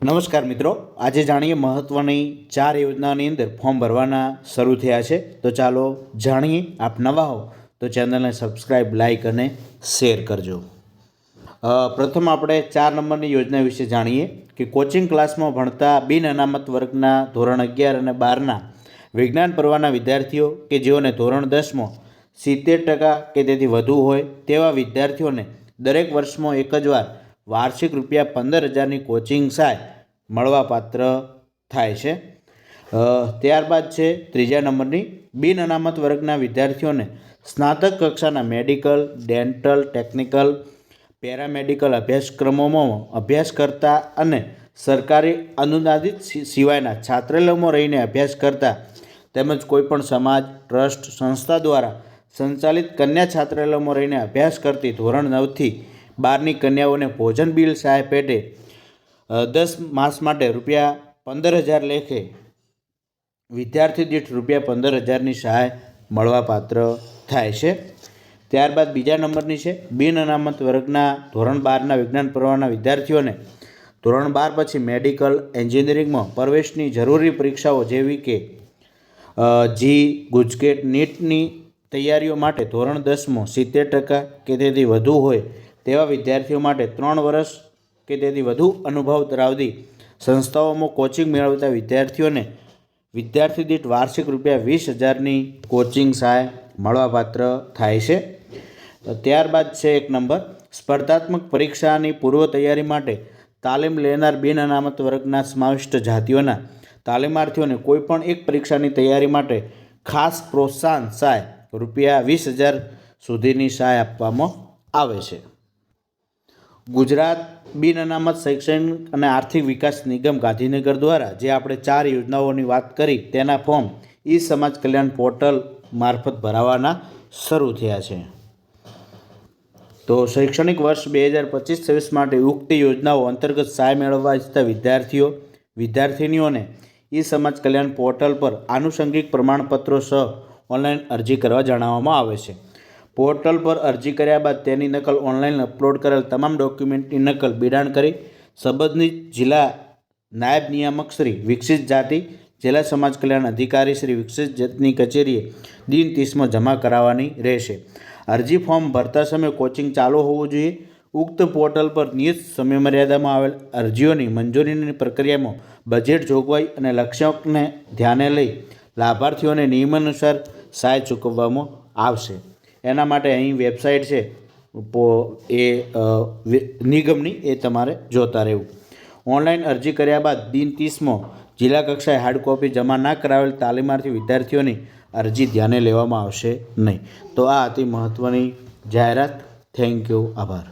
નમસ્કાર મિત્રો, આજે જાણીએ મહત્ત્વની ચાર યોજનાની અંદર ફોર્મ ભરવાના શરૂ થયા છે. તો ચાલો જાણીએ આપ નવા હો, તો ચેનલને સબસ્ક્રાઈબ લાઇક અને શેર કરજો. પ્રથમ આપણે ચાર નંબરની યોજના વિશે જાણીએ કે કોચિંગ ક્લાસમાં ભણતા બિન અનામત વર્ગના ધોરણ અગિયાર અને બારના વિજ્ઞાન પરવાના વિદ્યાર્થીઓ કે જેઓને ધોરણ દસમાં સિત્તેર ટકા કે તેથી વધુ હોય તેવા વિદ્યાર્થીઓને દરેક વર્ષમાં એક જ વાર વાર્ષિક રૂપિયા પંદર હજારની કોચિંગ સહાય મળવાપાત્ર થાય છે. ત્યારબાદ છે ત્રીજા નંબરની બિન અનામત વર્ગના વિદ્યાર્થીઓને સ્નાતક કક્ષાના મેડિકલ, ડેન્ટલ, ટેકનિકલ, પેરામેડિકલ અભ્યાસક્રમોમાં અભ્યાસ કરતા અને સરકારી અનુદાનિત સિવાયના છાત્રાલયોમાં રહીને અભ્યાસ કરતા તેમજ કોઈપણ સમાજ, ટ્રસ્ટ, સંસ્થા દ્વારા સંચાલિત કન્યા છાત્રાલયોમાં રહીને અભ્યાસ કરતી ધોરણ નવથી બારની કન્યાઓને ભોજન બિલ સહાય પેટે દસ માસ માટે રૂપિયા પંદર હજાર લેખે વિદ્યાર્થી દીઠ રૂપિયા પંદર હજારની સહાય મળવાપાત્ર થાય છે. ત્યારબાદ બીજા નંબરની છે, બિન અનામત વર્ગના ધોરણ બારના વિજ્ઞાન પ્રવાહના વિદ્યાર્થીઓને ધોરણ બાર પછી મેડિકલ એન્જિનિયરિંગમાં પ્રવેશની જરૂરી પરીક્ષાઓ જેવી કે જી, ગુજકેટ, નીટની તૈયારીઓ માટે ધોરણ દસમાં સિત્તેર ટકા કે તેથી વધુ હોય તેવા વિદ્યાર્થીઓ માટે ત્રણ વર્ષ કે તેથી વધુ અનુભવ ધરાવતી સંસ્થાઓમાં કોચિંગ મેળવતા વિદ્યાર્થીઓને વિદ્યાર્થી દીઠ વાર્ષિક રૂપિયા વીસ હજારની કોચિંગ સહાય મળવાપાત્ર થાય છે. ત્યારબાદ છે એક નંબર, સ્પર્ધાત્મક પરીક્ષાની પૂર્વ તૈયારી માટે તાલીમ લેનાર બિન અનામત વર્ગના સમાવિષ્ટ જાતિઓના તાલીમાર્થીઓને કોઈપણ એક પરીક્ષાની તૈયારી માટે ખાસ પ્રોત્સાહન સહાય રૂપિયા વીસ હજાર સુધીની સહાય આપવામાં આવે છે. ગુજરાત બિન અનામત શૈક્ષણિક અને આર્થિક વિકાસ નિગમ ગાંધીનગર દ્વારા જે આપણે ચાર યોજનાઓની વાત કરી, તેના ફોર્મ ઈ સમાજ કલ્યાણ પોર્ટલ મારફત ભરાવાના શરૂ થયા છે. તો શૈક્ષણિક વર્ષ બે હજાર પચીસ છવ્વીસ માટે ઉક્ત યોજનાઓ અંતર્ગત સહાય મેળવવા ઇચ્છતા વિદ્યાર્થીઓ, વિદ્યાર્થિનીઓને ઈ સમાજ કલ્યાણ પોર્ટલ પર આનુષંગિક પ્રમાણપત્રો સહ ઓનલાઈન અરજી કરવા જણાવવામાં આવે છે. પોર્ટલ પર અરજી કર્યા બાદ તેની નકલ ઓનલાઈન અપલોડ કરેલ તમામ ડોક્યુમેન્ટની નકલ બિડાણ કરી સંબંધિત જિલ્લા નાયબ નિયામક શ્રી વિકસિત જાતિ, જિલ્લા સમાજ કલ્યાણ અધિકારી શ્રી વિકસિત જતની કચેરીએ દિન ત્રીસમાં જમા કરાવવાની રહેશે. અરજી ફોર્મ ભરતા સમયે કોચિંગ ચાલુ હોવું જોઈએ. ઉક્ત પોર્ટલ પર નિયત સમયમર્યાદામાં આવેલ અરજીઓની મંજૂરીની પ્રક્રિયામાં બજેટ જોગવાઈ અને લક્ષ્યાંકને ધ્યાને લઈ લાભાર્થીઓને નિયમાનુસાર સહાય ચૂકવવામાં આવશે. એના માટે અહીં વેબસાઇટ છે એ નિગમની, એ તમારે જોતા રહેવું. ઓનલાઈન અરજી કર્યા બાદ દિન ત્રીસમો જિલ્લા કક્ષાએ હાર્ડ કોપી જમા ના કરાવેલ તાલીમાર્થી વિદ્યાર્થીઓની અરજી ધ્યાને લેવામાં આવશે નહીં. તો આ હતી મહત્ત્વની જાહેરાત. થેન્ક યુ આભાર.